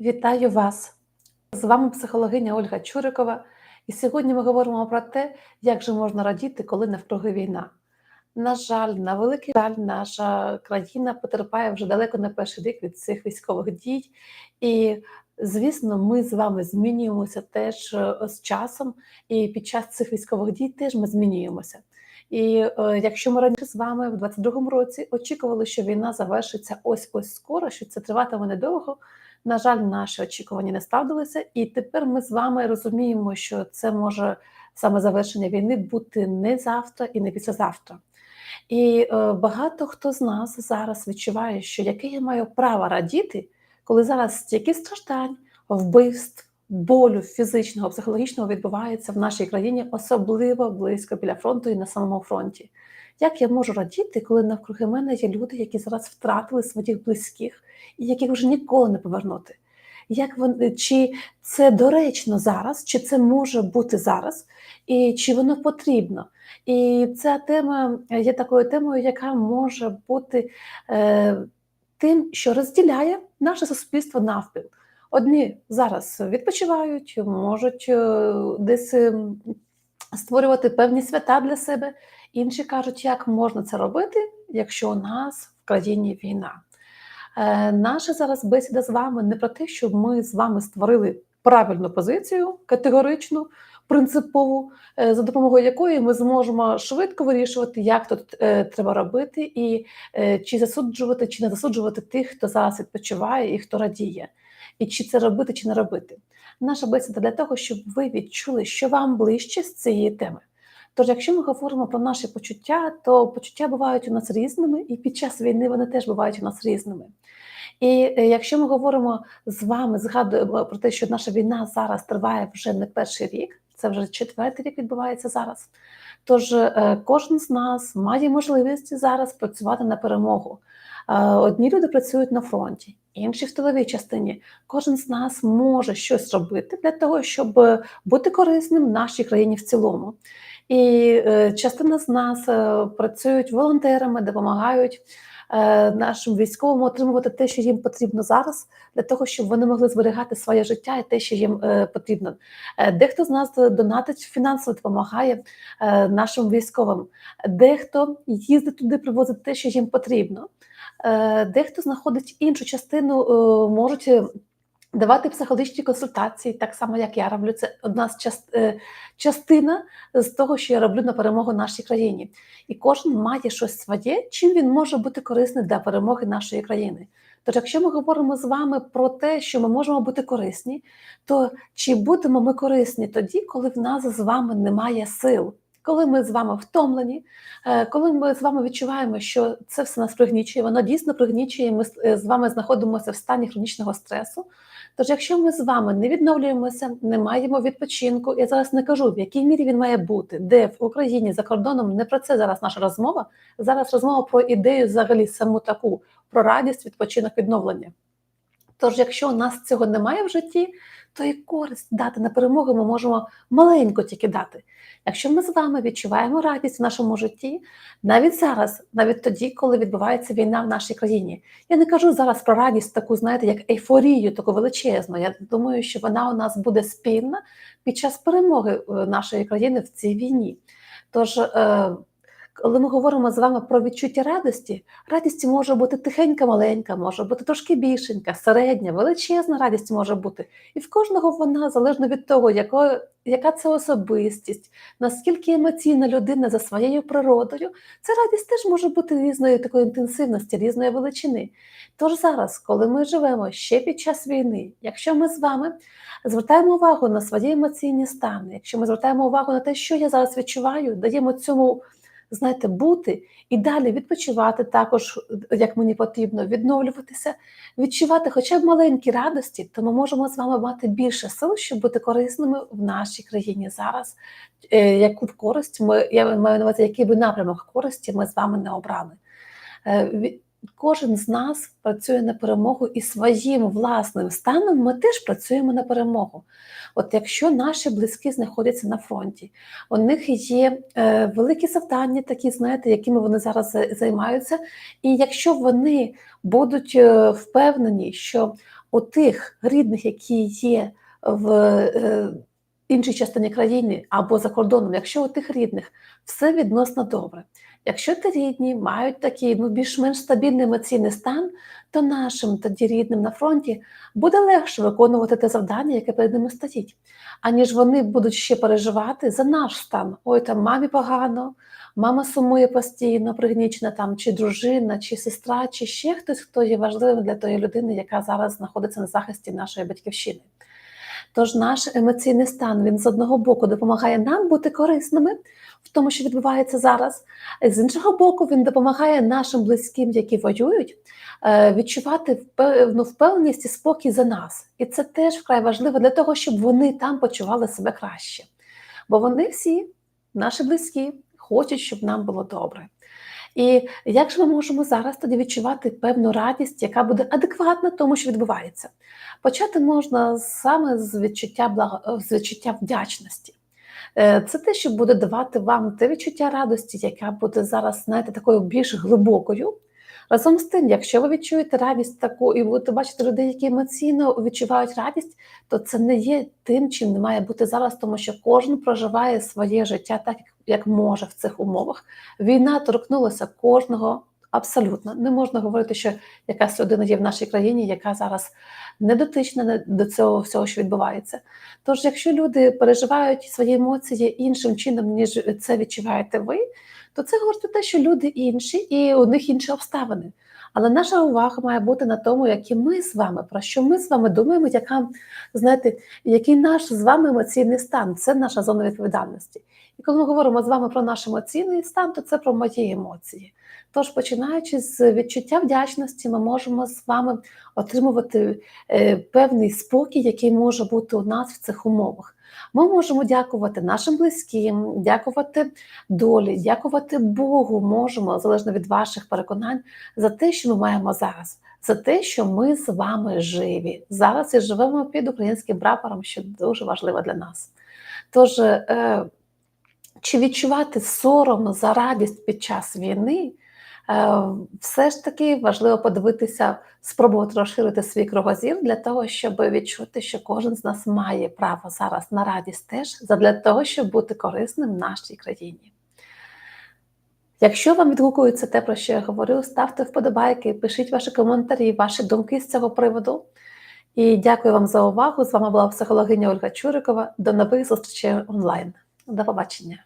Вітаю вас! З вами психологиня Ольга Чурикова. І сьогодні ми говоримо про те, як же можна радіти, коли навкруги війна. На жаль, на великий жаль, наша країна потерпає вже далеко не перший рік від цих військових дій. І, звісно, ми з вами змінюємося теж е, з часом, і під час цих військових дій теж ми змінюємося. І е, якщо ми раніше з вами в 22-му році очікували, що війна завершиться ось ось скоро, що це триватиме недовго. На жаль, наші очікування не справдилися, і тепер ми з вами розуміємо, що це може саме завершення війни бути не завтра і не післязавтра. І е, багато хто з нас зараз відчуває, що яке я маю право радіти, коли зараз стільки страждань, вбивств, болю фізичного, психологічного відбувається в нашій країні, особливо близько біля фронту і на самому фронті. Як я можу радіти, коли навкруги мене є люди, які зараз втратили своїх близьких і яких вже ніколи не повернути? Як вони, Чи це доречно зараз, чи це може бути зараз, і чи воно потрібно? І ця тема є такою темою, яка може бути е, тим, що розділяє наше суспільство навпіл. Одні зараз відпочивають, можуть е, десь ем, створювати певні свята для себе. Інші кажуть, як можна це робити, якщо у нас в країні війна. Е, Наша зараз бесіда з вами не про те, щоб ми з вами створили правильну позицію, категоричну, принципову, е, за допомогою якої ми зможемо швидко вирішувати, як тут е, треба робити, і е, чи засуджувати, чи не засуджувати тих, хто зараз відпочиває і хто радіє, і чи це робити, чи не робити. Наша бесіда для того, щоб ви відчули, що вам ближче з цієї теми. Тож, якщо ми говоримо про наші почуття, то почуття бувають у нас різними, і під час війни вони теж бувають у нас різними. І е, якщо ми говоримо з вами, згадуємо про те, що наша війна зараз триває вже не перший рік, це вже четвертий рік відбувається зараз. Тож е, кожен з нас має можливість зараз працювати на перемогу. Е, одні люди працюють на фронті, інші в тиловій частині. Кожен з нас може щось робити для того, щоб бути корисним нашій країні в цілому. І е, частина з нас е, працюють волонтерами, допомагають е, нашим військовим отримувати те, що їм потрібно зараз, для того, щоб вони могли зберігати своє життя і те, що їм потрібно. Дехто з нас донатить фінансово допомагає нашим військовим, дехто їздить туди, привозить те, що їм потрібно. Дехто знаходить іншу частину, можуть Давати психологічні консультації, так само як я роблю, це одна з част, е, частина з того, що я роблю на перемогу нашій країні. І кожен має щось своє, чим він може бути корисний для перемоги нашої країни. Тож, якщо ми говоримо з вами про те, що ми можемо бути корисні, то чи будемо ми корисні тоді, коли в нас з вами немає сил? Коли ми з вами втомлені, е, коли ми з вами відчуваємо, що це все нас пригнічує, воно дійсно пригнічує, ми е, з вами знаходимося в стані хронічного стресу, Тож, якщо ми з вами не відновлюємося, не маємо відпочинку, я зараз не кажу, в якій мірі він має бути, де в Україні за кордоном не про це зараз наша розмова. Зараз розмова про ідею взагалі саму таку про радість, відпочинок, відновлення. Тож, якщо у нас цього немає в житті, то і користь дати на перемогу ми можемо маленько тільки дати. Якщо ми з вами відчуваємо радість в нашому житті, навіть зараз, навіть тоді, коли відбувається війна в нашій країні, я не кажу зараз про радість, таку, знаєте, як ейфорію, таку величезну. Я думаю, що вона у нас буде спільна під час перемоги е, нашої країни в цій війні. Тож е, коли ми говоримо з вами про відчуття радості, радість може бути тихенька, маленька, може бути трошки більшенька, середня, величезна радість може бути. І в кожного вона залежно від того, якою, яка це особистість, наскільки емоційна людина за своєю природою, ця радість теж може бути різної такої інтенсивності, різної величини. Тож зараз, коли ми живемо ще під час війни, якщо ми з вами звертаємо увагу на свої емоційні стани, якщо ми звертаємо увагу на те, що я зараз відчуваю, даємо цьому знаєте, бути і далі відпочивати також, як мені потрібно, відновлюватися, відчувати хоча б маленькі радості, то ми можемо з вами мати більше сил, щоб бути корисними в нашій країні зараз. Е, яку користь ми я маю на увазі, який би напрямок користі ми з вами не обрали. Кожен з нас працює на перемогу і своїм власним станом ми теж працюємо на перемогу. От якщо наші близькі знаходяться на фронті, у них є е, великі завдання, такі, знаєте, якими вони зараз займаються. І якщо вони будуть е, впевнені, що у тих рідних, які є в е, іншій частині країни або за кордоном, якщо у тих рідних все відносно добре. Якщо ті рідні мають такий ну, більш-менш стабільний емоційний стан, то нашим тоді рідним на фронті буде легше виконувати те завдання, яке перед ними стоїть, аніж вони будуть ще переживати за наш стан. Ой, там мамі погано, мама сумує постійно, пригнічена там, чи дружина, чи сестра, чи ще хтось, хто є важливим для тої людини, яка зараз знаходиться на захисті нашої батьківщини. Тож наш емоційний стан він з одного боку допомагає нам бути корисними в тому, що відбувається зараз. З іншого боку, він допомагає нашим близьким, які воюють, е, відчувати певну впевненість і спокій за нас. І це теж вкрай важливо для того, щоб вони там почували себе краще. Бо вони всі, наші близькі, хочуть, щоб нам було добре. І як же ми можемо зараз тоді відчувати певну радість, яка буде адекватна тому, що відбувається? Почати можна саме з відчуття благо... з відчуття вдячності. Е, Це те, що буде давати вам те відчуття радості, яка буде зараз, знаєте, такою більш глибокою. Разом з тим, якщо ви відчуєте радість таку, і будете бачити людей, які емоційно відчувають радість, то це не є тим, чим не має бути зараз, тому що кожен проживає своє життя так, як- як може в цих умовах. Війна торкнулася кожного абсолютно. Не можна говорити, що якась людина є в нашій країні, яка зараз не дотична до цього всього, що відбувається. Тож, якщо люди переживають свої емоції іншим чином, ніж це відчуваєте ви, то це говорить про те, що люди інші і у них інші обставини. Але наша увага має бути на тому, які ми з вами, про що ми з вами думаємо, яка, знаєте, який наш з вами емоційний стан. Це наша зона відповідальності. І коли ми говоримо з вами про наш емоційний стан, то це про мої емоції. Тож, починаючи з відчуття вдячності, ми можемо з вами отримувати е, певний спокій, який може бути у нас в цих умовах. Ми можемо дякувати нашим близьким, дякувати долі, дякувати Богу. Можемо залежно від ваших переконань за те, що ми маємо зараз, за те, що ми з вами живі зараз і живемо під українським прапором, що дуже важливо для нас. Тож, е, чи відчувати сором за радість під час війни? Е, Все ж таки важливо подивитися, спробувати розширити свій кругозір для того, щоб відчути, що кожен з нас має право зараз на радість теж для того, щоб бути корисним нашій країні. Якщо вам відгукується те, про що я говорю, ставте вподобайки, пишіть ваші коментарі, ваші думки з цього приводу. І дякую вам за увагу. З вами була психологиня Ольга Чурикова. До нових зустрічей онлайн. До побачення.